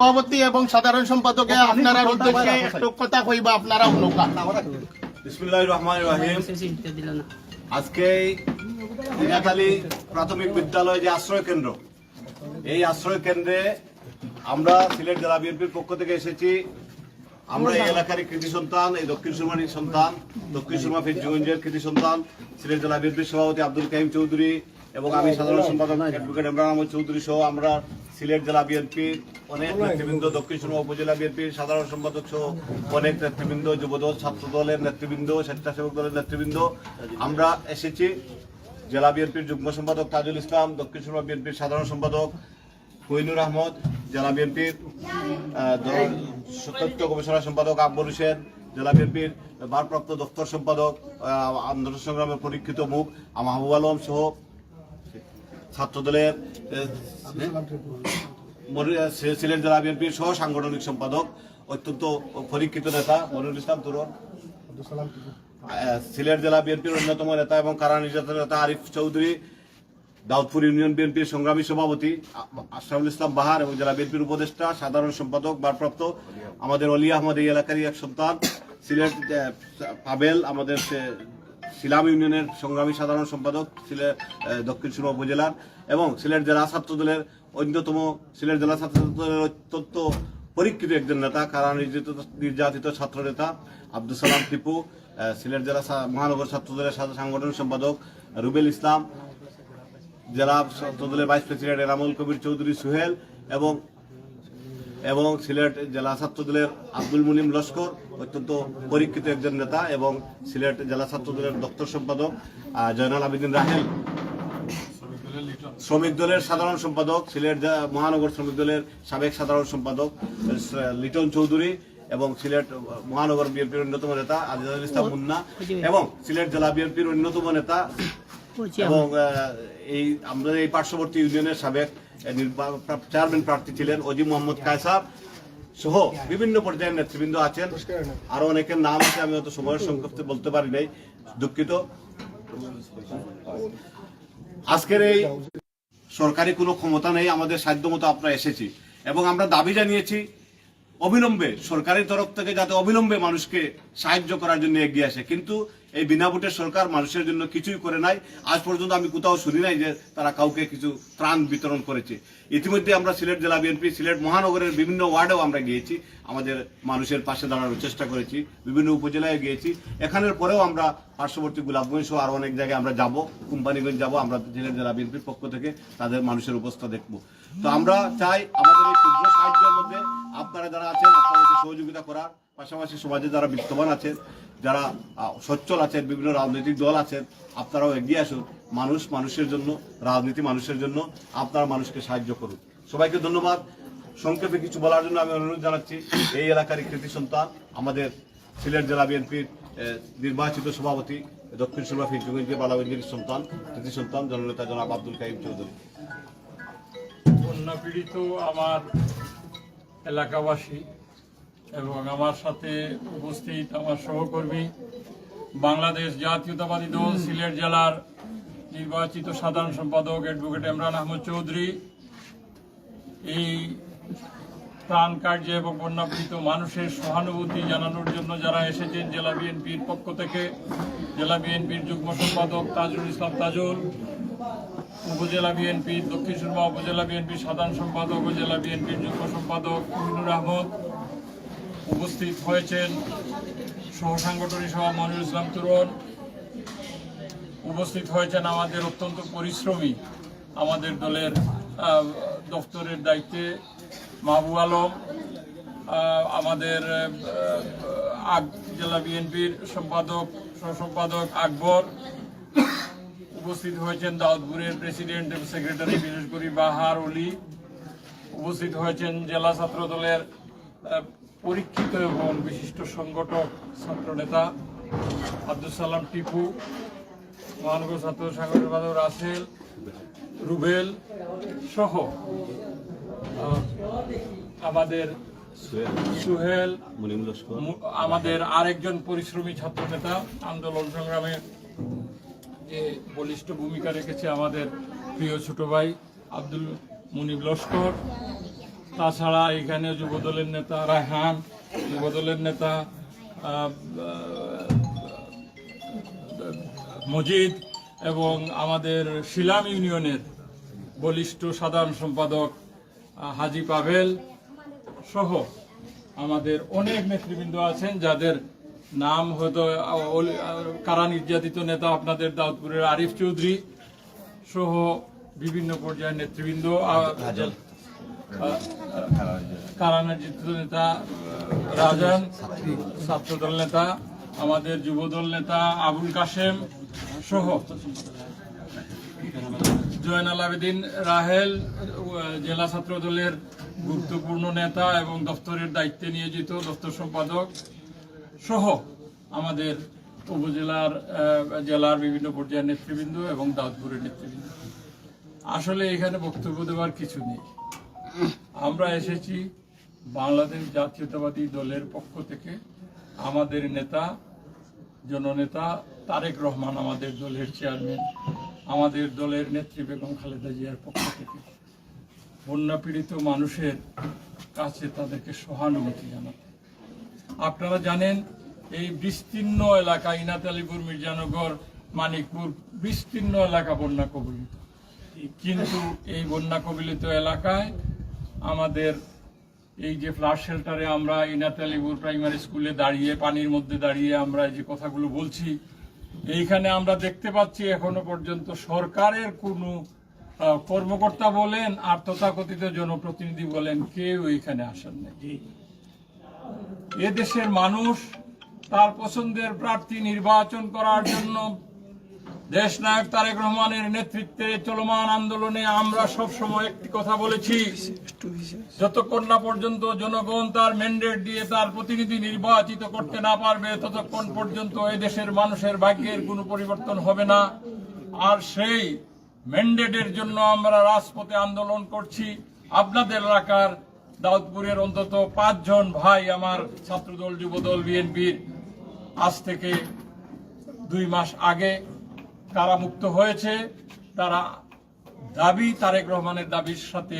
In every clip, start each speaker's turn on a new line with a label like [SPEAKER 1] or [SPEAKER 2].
[SPEAKER 1] সভাপতি এবং সাধারণ সম্পাদকে আপনারা উদ্দেশ্যে একটু কথা কইবা আপনারা নৌকা
[SPEAKER 2] বিসমুল্লাহ রহমান রহিম। আজকে দিনাখালী প্রাথমিক বিদ্যালয় যে আশ্রয় কেন্দ্র এই আশ্রয় কেন্দ্রে আমরা সিলেট জেলা বিএনপির পক্ষ থেকে এসেছি। আমরা এই এলাকার কৃতি সন্তান এই দক্ষিণ সুরমানির সন্তান দক্ষিণ সুরমা ফিরজগঞ্জের কৃতি সন্তান সিলেট জেলা বিএনপির সভাপতি আব্দুল কাইম চৌধুরী এবং আমি সাধারণ সম্পাদক অ্যাডভোকেট ইমরান আহমদ চৌধুরী সহ আমরা সিলেট জেলা বিএনপির অনেক নেতৃবৃন্দ দক্ষিণ সুরমা উপজেলা বিএনপির সাধারণ সম্পাদক সহ অনেক নেতৃবৃন্দ যুবদল ছাত্র দলের নেতৃবৃন্দ স্বেচ্ছাসেবক দলের নেতৃবৃন্দ। আমরা এসেছি জেলা বিএনপির যুগ্ম সম্পাদক তাজুল ইসলাম দক্ষিণ সুরমা বিএনপির সাধারণ সম্পাদক কইনুর আহমদ জেলা বিএনপির তথ্য গবেষণা সম্পাদক আকবর হোসেন জেলা বিএনপির ভারপ্রাপ্ত দপ্তর সম্পাদক আন্দোলন সংগ্রামের পরীক্ষিত মুখ মাহবুব আলম সহ ছাত্রদলের সিলেট জেলা বিএনপির সহ সাংগঠনিক সম্পাদক, অত্যন্ত পরীক্ষিত নেতা মনিরুল ইসলাম তুরন সিলেট জেলা বিএনপির অন্যতম নেতা এবং কারা নির্যাতন নেতা আরিফ চৌধুরী, দাউদপুর ইউনিয়ন বিএনপির সংগ্রামী সভাপতি আশরাফুল ইসলাম বাহার এবং জেলা বিএনপির উপদেষ্টা, সাধারণ সম্পাদক, ভারপ্রাপ্ত আমাদের অলি আহমদ এই এলাকারই এক সন্তান। সিলেট পাবেল আমাদের শিলাম ইউনিয়নের সংগ্রামী সাধারণ সম্পাদক সিলেট দক্ষিণ সুরমা উপজেলার এবং সিলেট জেলা ছাত্র দলের অন্যতম সিলেট জেলা ছাত্র দলের অত্যন্ত পরীক্ষিত একজন নেতা কারা নির্যাতিত নির্যাতিত ছাত্র নেতা আব্দুল সালাম টিপু সিলেট জেলা মহানগর ছাত্র দলের সাংগঠনিক সম্পাদক রুবেল ইসলাম, জেলা ছাত্র দলের ভাইস প্রেসিডেন্ট এনামুল কবির চৌধুরী সুহেল এবং এবং সিলেট জেলা ছাত্রদলের আব্দুল মুনিম লস্কর অত্যন্ত পরীক্ষিত একজন নেতা এবং সিলেট জেলা ছাত্রদলের দপ্তর সম্পাদক জয়নাল আবেদিন রাহেল। শ্রমিক দলের সাধারণ সম্পাদক সিলেট মহানগর শ্রমিক দলের সাবেক সাধারণ সম্পাদক লিটন চৌধুরী এবং সিলেট মহানগর বিএনপির অন্যতম নেতা আজিজুল ইসলাম মুন্না এবং সিলেট জেলা বিএনপির অন্যতম নেতা এবং এই আমাদের এই পার্শ্ববর্তী ইউনিয়নের সাবেক চেয়ারম্যান প্রার্থী ছিলেন অজিম মোহাম্মদ কায়সার সহ বিভিন্ন পর্যায়ের নেতৃবৃন্দ আছেন। আরও অনেকের নাম আছে, আমি হয়তো সময়ের সংক্ষেপে বলতে পারি নাই, দুঃখিত। আজকের এই সরকারি কোনো ক্ষমতা নেই, আমাদের সাধ্য মতো আমরা এসেছি এবং আমরা দাবি জানিয়েছি, অবিলম্বে সরকারের তরফ থেকে যাতে অবিলম্বে মানুষকে সাহায্য করার জন্য এগিয়ে আসে। কিন্তু এই বিনা ভোটের সরকার মানুষের জন্য কিছুই করে নাই। আজ পর্যন্ত আমি কোথাও শুনি নাই যে তারা কাউকে কিছু ত্রাণ বিতরণ করেছে। ইতিমধ্যে আমরা সিলেট জেলা বিএনপি, সিলেট মহানগরের বিভিন্ন ওয়ার্ডেও আমরা গিয়েছি, আমাদের মানুষের পাশে দাঁড়ানোর চেষ্টা করেছি, বিভিন্ন উপজেলায় গিয়েছি। এখানের পরেও আমরা পার্শ্ববর্তী গোলাপগঞ্জ সহ আরও অনেক জায়গায় আমরা যাব, কোম্পানিগঞ্জ যাব, আমরা সিলেট জেলা বিএনপির পক্ষ থেকে তাদের মানুষের অবস্থা দেখব। তো আমরা চাই আমাদের এই ক্ষুদ্র সাহায্যের মধ্যে আপনারা যারা আছেন আপনাদেরকে সহযোগিতা করার, পাশাপাশি সমাজে যারা বিত্তবান আছেন যারা সচ্ছল আছেন, বিভিন্ন রাজনৈতিক দল আছেন, আপনারাও এগিয়ে আসুন। মানুষ মানুষের জন্য, রাজনীতি মানুষের জন্য আপনারা মানুষকে সাহায্য করুন। সবাইকে ধন্যবাদ। সংক্ষেপে কিছু বলার জন্য আমি অনুরোধ জানাচ্ছি, এই এলাকার কৃতি সন্তান, আমাদের সিলেট জেলা বিএনপির নির্বাচিত সভাপতি, দক্ষিণ সুরমা ফিরজগঞ্জ বালাগঞ্জের সন্তান, কৃতি সন্তান, জননেতা জনাব আব্দুল কাইম চৌধুরী।
[SPEAKER 3] বন্যা পীড়িত আমার এলাকাবাসী এবং আমার সাথে উপস্থিত আমার সহকর্মী বাংলাদেশ জাতীয়তাবাদী দল, সিলেট জেলার নির্বাচিত সাধারণ সম্পাদক অ্যাডভোকেট ইমরান আহমদ চৌধুরী। এই ত্রাণ কার্যে এবং বন্যাপীড়িত মানুষের সহানুভূতি জানানোর জন্য যারা এসেছেন, জেলা বিএনপির পক্ষ থেকে, জেলা বিএনপির যুগ্ম সম্পাদক তাজুল ইসলাম তাজুল, উপজেলা বিএনপির দক্ষিণ সুরমা, উপজেলা বিএনপির সাধারণ সম্পাদক ও জেলা বিএনপির যুগ্ম সম্পাদক মিনুর আহমদ উপস্থিত হয়েছেন সহ সাংগঠনিক সভা মনিরুল ইসলাম তুরন উপস্থিত হয়েছেন আমাদের অত্যন্ত পরিশ্রমী আমাদের দলের দপ্তরের দায়িত্বে মাহবু আলম আমাদের জেলা বিএনপির সম্পাদক সহ সম্পাদক আকবর। উপস্থিত হয়েছেন দাউদপুরের প্রেসিডেন্ট এবং সেক্রেটারি বিশেষ করে বাহার অলি। উপস্থিত হয়েছেন জেলা ছাত্র দলের পরীক্ষিত এবং বিশিষ্ট সংগঠক ছাত্র নেতা আব্দুল সালাম টিপু মহানগর ছাত্র সংগঠন সম্পাদক রাসেল রুবেল সহ আমাদের সুহেল আমাদের আরেকজন পরিশ্রমী ছাত্র নেতা আন্দোলন সংগ্রামে যে বলিষ্ঠ ভূমিকা রেখেছে আমাদের প্রিয় ছোট ভাই আব্দুল মুনিব লস্কর। তাছাড়া এখানে যুবদলের নেতা রায়হান, যুবদলের নেতা মজিদ এবং আমাদের শিলাম ইউনিয়নের বলিষ্ঠ সাধারণ সম্পাদক হাজি পাভেল সহ আমাদের অনেক নেতৃবৃন্দ আছেন, যাদের নাম হয়তো কারা নির্যাতিত নেতা আপনাদের দাউদপুরের আরিফ চৌধুরী সহ বিভিন্ন পর্যায়ের নেতৃবৃন্দ কারা নেতা রাজান, ছাত্রদল নেতা, আমাদের যুবদল নেতা আবুল কাশেম সহ জয়নাল আবেদিন রাহেল জেলা ছাত্র দলের গুরুত্বপূর্ণ নেতা এবং দপ্তরের দায়িত্বে নিয়োজিত দপ্তর সম্পাদক সহ আমাদের উপজেলার জেলার বিভিন্ন পর্যায়ের নেতৃবৃন্দ এবং দাউদপুরের নেতৃবৃন্দ। আসলে এখানে বক্তব্য দেওয়ার কিছু নেই। আমরা এসেছি বাংলাদেশ জাতীয়তাবাদী দলের পক্ষ থেকে। আমাদের নেতা, জননেতা তারেক রহমান আমাদের দলের চেয়ারম্যান, আমাদের দলের নেত্রী বেগম খালেদা জিয়ার পক্ষ থেকে। বন্যা পীড়িত মানুষের কাছে তাদেরকে সহানুভূতি জানাতে। আপনারা জানেন, এই বিস্তীর্ণ এলাকা ইনাত আলীপুর মির্জানগর মানিকপুর, বিস্তীর্ণ এলাকা বন্যা কবলিত। কিন্তু এই বন্যা কবলিত এলাকায় আমাদের এই যে ফ্লাড শেল্টারে আমরা ইনাত আলীপুর প্রাইমারি স্কুলে দাঁড়িয়ে পানির মধ্যে দাঁড়িয়ে আমরা এই যে কথাগুলো বলছি এইখানে আমরা দেখতে পাচ্ছি এখনও পর্যন্ত সরকারের কোনো কর্মকর্তা বলেন আর তথাকথিত জনপ্রতিনিধি বলেন কেউ এইখানে আসেন না এদেশের মানুষ তার পছন্দের প্রার্থী নির্বাচন করার জন্য দেশ নায়ক তারেক রহমানের নেতৃত্বে চলমান আন্দোলনে আমরা সব সময় একটি কথা বলেছি। যতক্ষণ না পর্যন্ত জনগণ তার ম্যান্ডেট দিয়ে তার প্রতিনিধি নির্বাচিত করতে না পারবে, ততক্ষণ পর্যন্ত এই দেশের মানুষের ভাগ্যের কোনো পরিবর্তন হবে না। আর সেই ম্যান্ডেটের জন্য আমরা রাজপথে আন্দোলন করছি। আপনাদের এলাকার দাউদপুরের অন্তত পাঁচজন ভাই আমার ছাত্রদল, যুবদল, বিএনপির আজ থেকে দুই মাস আগে কারামুক্ত হয়েছে তারা দাবি তারেক রহমানের দাবির সাথে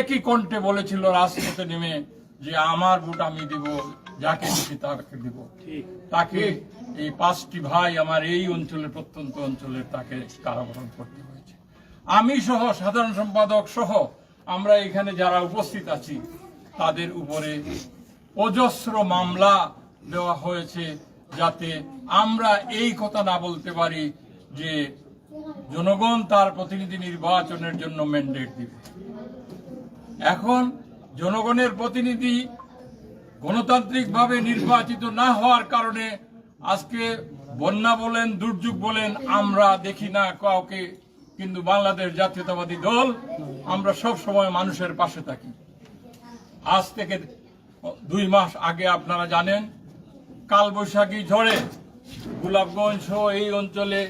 [SPEAKER 3] একই কণ্ঠে বলেছিল রাজপথে নেমে যে আমার ভোট আমি দিব যাকে খুশি তাকে দিব। তাকে এই পাঁচটি ভাই আমার এই অঞ্চলের প্রত্যন্ত অঞ্চলের তাকে কারাবরণ করতে হয়েছে। আমি সহ সাধারণ সম্পাদক সহ আমরা এখানে যারা উপস্থিত আছি তাদের উপরে অজস্র মামলা দেওয়া হয়েছে। যাতে আমরা এই কথা না বলতে পারি যে জনগণ তার প্রতিনিধি নির্বাচনের জন্য ম্যান্ডেট দিবে। এখন জনগণের প্রতিনিধি গণতান্ত্রিকভাবে নির্বাচিত না হওয়ার কারণে আজকে বন্যা বলেন, দুর্যোগ বলেন, আমরা দেখি না কাউকে, কিন্তু বাংলাদেশ জাতীয়তাবাদী দল, আমরা সব সময় মানুষের পাশে থাকি। আজ থেকে দুই মাস আগে আপনারা জানেন কালবৈশাখী ঝড়ে গোলাপগঞ্জ সহ এই অঞ্চলে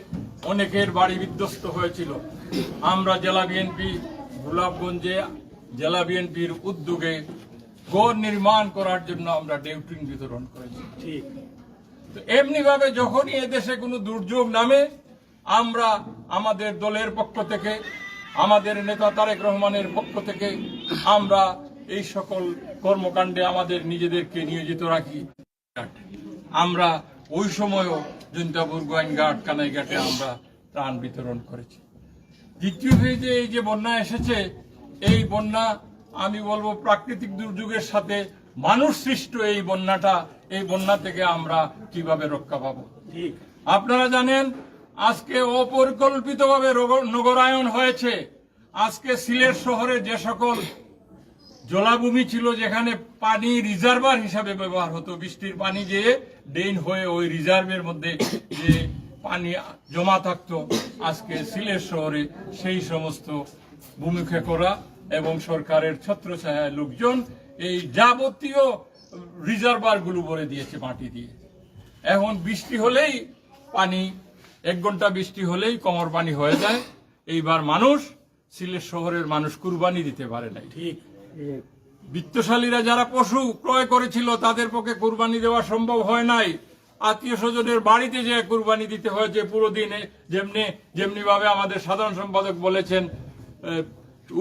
[SPEAKER 3] অনেকের বাড়ি বিধ্বস্ত হয়েছিল। আমরা জেলা বিএনপি গোলাপগঞ্জে জেলা বিএনপির উদ্যোগে গড় নির্মাণ করার জন্য আমরা ডেউটিন বিতরণ করেছি। ঠিক। তো এমনি ভাবে যখনই এদেশে কোনো দুর্যোগ নামে আমরা আমাদের দলের পক্ষ থেকে আমাদের নেতা তারেক রহমানের পক্ষ থেকে আমরা এই সকল কর্মকাণ্ডে আমাদের নিজেদেরকে নিয়োজিত রাখি। আমরা ওই সময়ও জৈন্তাপুর গোয়াইনঘাট কানাইঘাটে আমরা ত্রাণ বিতরণ করেছি। দ্বিতীয় ফেজে এই যে বন্যা এসেছে এই বন্যা আমি বলব প্রাকৃতিক দুর্যোগের সাথে মানুষ সৃষ্ট এই বন্যাটা এই বন্যা থেকে আমরা কীভাবে রক্ষা পাবো? ঠিক। আপনারা জানেন আজকে অপরিকল্পিতভাবে নগরায়ন হয়েছে। আজকে সিলেট শহরে যে সকল জলাভূমি ছিল যেখানে পানি রিজার্ভার হিসাবে ব্যবহার হতো। বৃষ্টির পানি যে ড্রেন হয়ে ওই রিজার্ভের মধ্যে যে পানি জমা থাকতো, আজকে সিলেট শহরে সেই সমস্ত ভূমিকে করা এবং সরকারের ছত্রছায়ায় লোকজন এই যাবতীয় রিজার্ভারগুলো ভরে দিয়েছে মাটি দিয়ে। এখন বৃষ্টি হলেই পানি, এক ঘণ্টা বৃষ্টি হলেই কমর পানি হয়ে যায়। এইবার মানুষ সিলেট শহরের মানুষ কুরবানি দিতে পারে নাই। ঠিক। বিত্তশালীরা যারা পশু ক্রয় করেছিল, তাদের পক্ষে কুরবানি দেওয়া সম্ভব হয় নাই। আত্মীয় স্বজনের বাড়িতে যে কুরবানি দিতে হয়েছে পুরো দিনে, যেমনি যেমনি ভাবে আমাদের সাধারণ সম্পাদক বলেছেন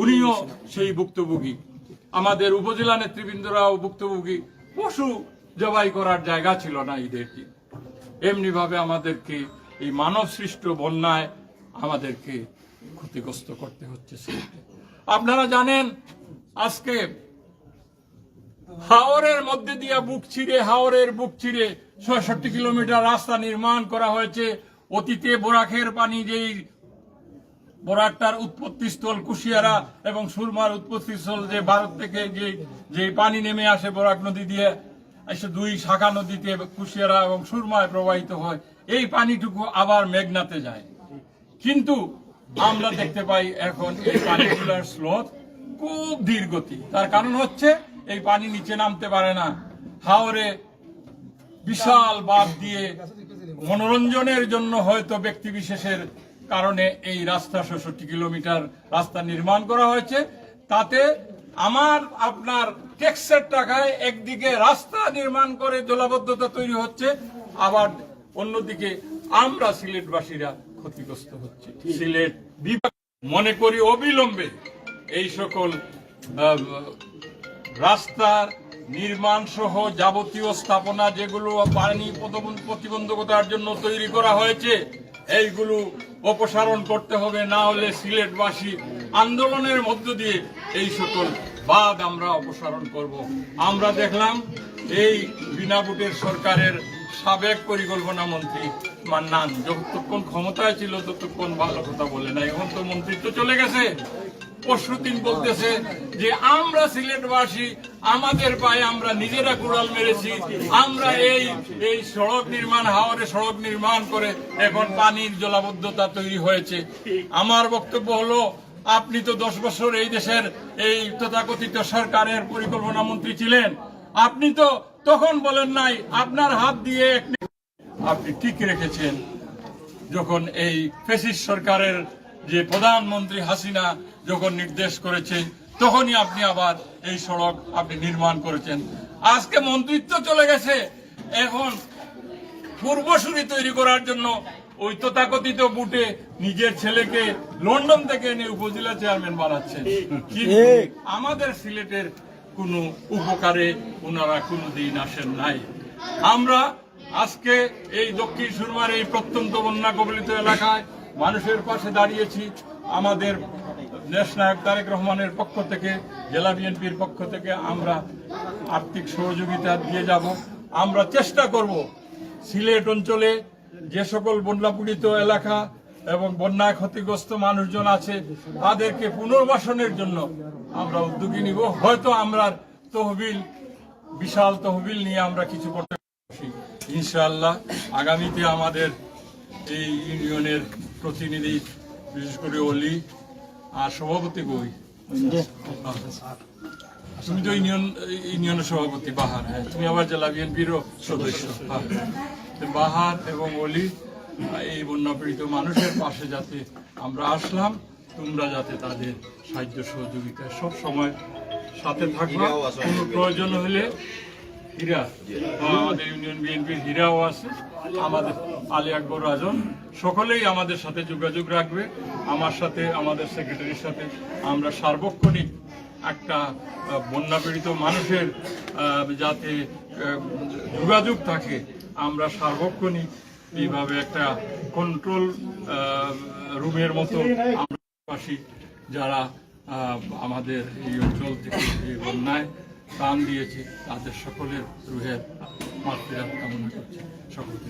[SPEAKER 3] উনিও সেই ভুক্তভোগী। আমাদের উপজেলা নেতৃবৃন্দরাও ভুক্তভোগী। পশু জবাই করার জায়গা ছিল না ঈদের দিন এমনি ভাবে আমাদেরকে এই মানব সৃষ্ট বন্যায় আমাদেরকে ক্ষতিগ্রস্ত করতে হচ্ছে। আপনারা জানেন আজকে হাওরের মধ্যে দিয়ে বুক ছিঁড়ে, হাওরের বুক ছিঁড়ে ছয়ষট্টি কিলোমিটার রাস্তা নির্মাণ করা হয়েছে। অতীতে বোরাখের পানি যেই বরাকটার উৎপত্তি স্থল কুশিয়ারা এবং সুরমার উৎপত্তি স্থল যে ভারত থেকে যে যে পানি নেমে আসে বরাক নদী দিয়ে, এসে দুই শাখা নদীতে কুশিয়ারা এবং সুরমায় প্রবাহিত হয়। এই পানিটুকু আবার মেঘনাতে যায়। কিন্তু আমরা দেখতে পাই এখন এই পানিগুলোর স্রোত খুব ধীর গতি তার কারণ হচ্ছে, এই পানি নিচে নামতে পারে না। হাওরে বিশাল বাঁধ দিয়ে মনোরঞ্জনের জন্য হয়তো ব্যক্তি বিশেষের কারণে এই রাস্তা ষষট্টি কিলোমিটার রাস্তা নির্মাণ করা হয়েছে। তাতে আমার, আপনার ট্যাক্সের টাকায় একদিকে রাস্তা নির্মাণ করে জলাবদ্ধতা তৈরি হচ্ছে, আবার অন্যদিকে আমরা সিলেটবাসীরা ক্ষতিগ্রস্ত হচ্ছে। সিলেট বিভাগ মনে করি অবিলম্বে এই সকল রাস্তা নির্মাণ সহ যাবতীয় স্থাপনা যেগুলো পানি প্রতিবন্ধকতার জন্য তৈরি করা হয়েছে, এইগুলো অপসারণ করতে হবে, না হলে সিলেটবাসী আন্দোলনের মধ্য দিয়ে এই সকল বাদ আমরা অপসারণ করব। আমরা দেখলাম এই বিনা ভোটের সরকারের সাবেক পরিকল্পনা মন্ত্রী মান্নান, যতক্ষণ ক্ষমতায় ছিল ততক্ষণ ভালো কথা বলে না এখন তো মন্ত্রী তো চলে গেছে। পরশুদিন বলতেছে যে আমরা সিলেটবাসী, আমাদের পায়ে আমরা নিজেরা কুড়াল মেরেছি। আমরা এই এই সড়ক নির্মাণ, হাওরে সড়ক নির্মাণ করে এখন পানির জলাবদ্ধতা তৈরি হয়েছে। আমার বক্তব্য হলো, আপনি তো দশ বছর এই দেশের, এই তথাকথিত সরকারের পরিকল্পনা মন্ত্রী ছিলেন। আপনি তো তখন বলেন নাই, আপনার হাত দিয়ে আপনি ঠিক রেখেছেন, যখন এই ফেসিস সরকারের যে প্রধানমন্ত্রী হাসিনা যখন নির্দেশ করেছে তখনই আপনি আবার এই সড়ক আপনি নির্মাণ করেছেন। আজকে মন্ত্রিত্ব চলে গেছে। এখন পূর্বসূরি তৈরি করার জন্য ওই তথাকথিত বুটে নিজের ছেলেকে লন্ডন থেকে এনে উপজেলা চেয়ারম্যান বানাচ্ছেন। কিন্তু আমাদের সিলেটের কোনো উপকারে ওনারা কোনোদিন আসেন নাই। আমরা আজকে এই দক্ষিণ সুরমার এই প্রত্যন্ত বন্যা কবলিত এলাকায় মানুষের পাশে দাঁড়িয়েছি। আমাদের দেশ নায়ক তারেক রহমানের পক্ষ থেকে, জেলা বিএনপির পক্ষ থেকে আমরা আর্থিক সহযোগিতা দিয়ে যাব। আমরা চেষ্টা করব সিলেট অঞ্চলে যে সকল বন্যাপীড়িত এলাকা এবং বন্যায় ক্ষতিগ্রস্ত মানুষজন আছে, তাদেরকে পুনর্বাসনের জন্য আমরা উদ্যোগী নিব। হয়তো আমরা তহবিল, বিশাল তহবিল নিয়ে আমরা কিছু করতে পারছি। ইনশাআল্লাহ আগামীতে আমাদের এই ইউনিয়নের প্রতিনিধি, বিশেষ করে অলি আর সভাপতি বই তুমি তো ইউনিয়ন ইউনিয়নের সভাপতি বাহার হ্যাঁ। তুমি আবার জেলা বিএনপিরও সদস্য হ্যাঁ। বাহার এবং অলি এই বন্যাপীড়িত মানুষের পাশে যাতে আমরা আসলাম তোমরা যাতে তাদের সাহায্য সহযোগিতা সব সময় সাথে থাকবে। কোনো প্রয়োজন হলে হীরা আমাদের ইউনিয়ন বিএনপির হীরাও আছে আমাদের আলী আকবর রাজন সকলেই আমাদের সাথে যোগাযোগ রাখবে। আমার সাথে আমাদের সেক্রেটারির সাথে আমরা সার্বক্ষণিক একটা আহ, বন্যা পীড়িত মানুষের যাতে যোগাযোগ থাকে আমরা সার্বক্ষণিক এইভাবে একটা কন্ট্রোল রুমের মতো আমরা যারা আমাদের এই অঞ্চল থেকে বন্যায় প্রাণ দিয়েছে তাদের সকলের রুহের মাতৃরাত কামনা করছে। সকলকে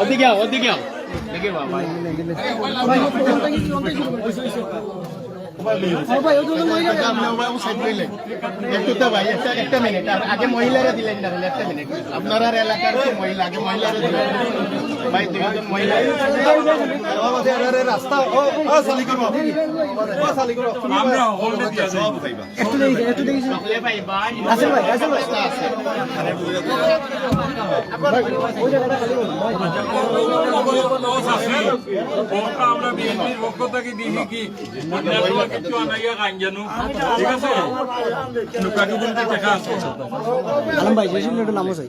[SPEAKER 4] ওদিকে ওদিকে দেখে বাবা
[SPEAKER 1] আপনার এলাকার মহিলা, আগে মহিলারা দিলেন। ভাই, মহিলা।
[SPEAKER 3] আমরা
[SPEAKER 1] রাস্তা
[SPEAKER 3] বিএনপির পক্ষ থেকে দিই কি? কিছু আনাইয়া ঠিক আছে লুকাটু বলতে দেখা আছে
[SPEAKER 4] আলম ভাই জেসিম একটু নামো চাই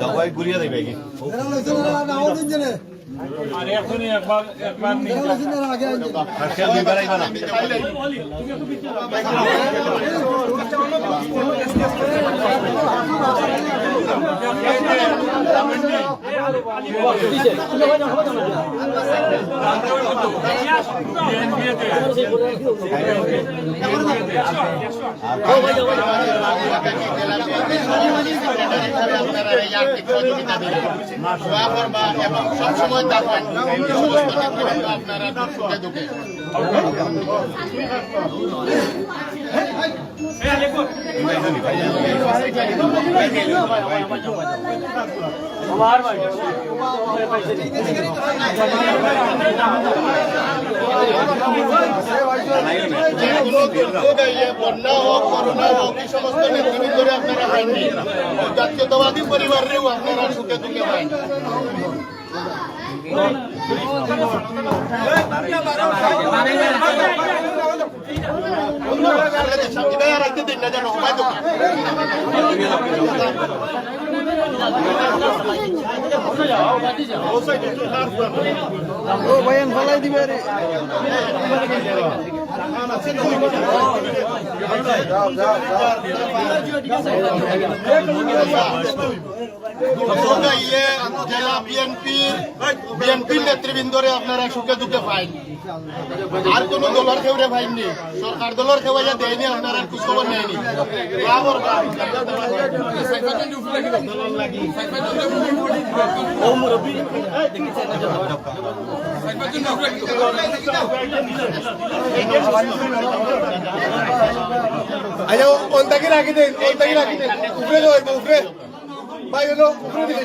[SPEAKER 2] দাওয়াই গুলিয়া দেবে কি
[SPEAKER 3] আর এখনই একবার
[SPEAKER 1] সবসময় থাকবেন এই সমস্ত নেতৃবৃন্দ আপনারা সুখে দুঃখে যে কোনো দুর্যোগ আইলে বন্যা হোক করোনা হোক এই সমস্ত নেতৃবৃন্দরে আপনারা পাইনি জাতীয়তাবাদী পরিবারেও আপনারা সুখে দুঃখে পাইন সামনে আর আইতে দিন না জানো হয় তো
[SPEAKER 4] ও ভাই ফলাই দিবে রে
[SPEAKER 1] জেলা বিএনপির বিএনপির নেতৃবৃন্দরে আপনারা সুখে দুঃখে পাইন আর কোন দলের খেউরে পাইননি সরকার দলের খেওয়াইয়া দেয়নি আপনারা খোঁজখবর নেয়নি।
[SPEAKER 5] আচ্ছা ওনটাকে রাখি দেন ওনটাকে রাখি দেন। উপরে যাব উপরে ভাই হলো উপরে দিকে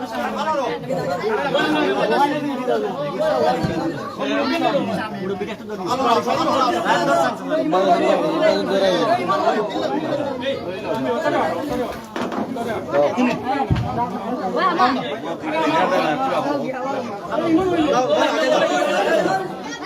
[SPEAKER 5] যাও।
[SPEAKER 1] এলি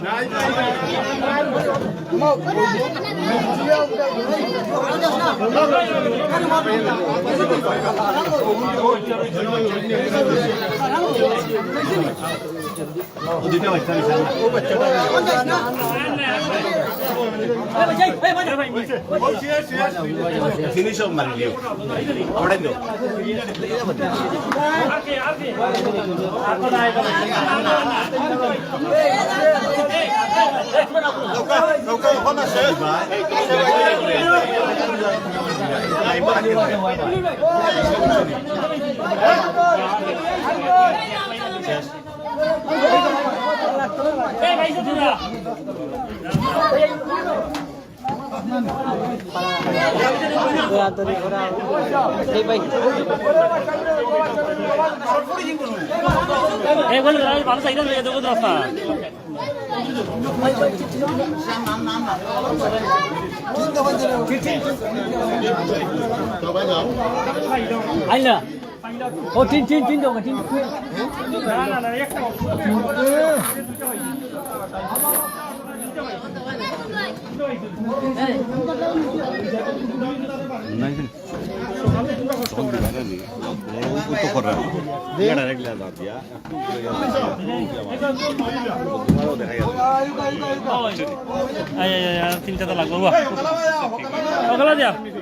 [SPEAKER 1] জানি যাবা যাবা বান্দরে পারে কোন ভাই বাদে গিয়া ওই
[SPEAKER 2] বলে ভালো সাইকেল যাবে রাস্তা। আইলা। ও তিন তিন তিন দাও তিন না না না একটা। তিনটা লাগবে দিয়া
[SPEAKER 5] হ্যাঁ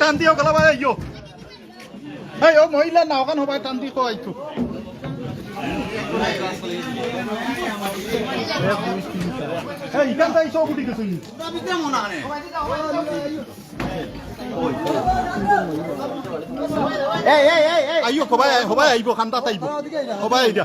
[SPEAKER 5] টান দিও গলা ভাই আইও এই, ও, মহিলা, নাও কান হবাই টান দি কই তো এই ইকান তাই সব উঠি গেছে এই এই এই এই আইও হবাই হবাই আইব খান্দাত আইব। হবাই আইবা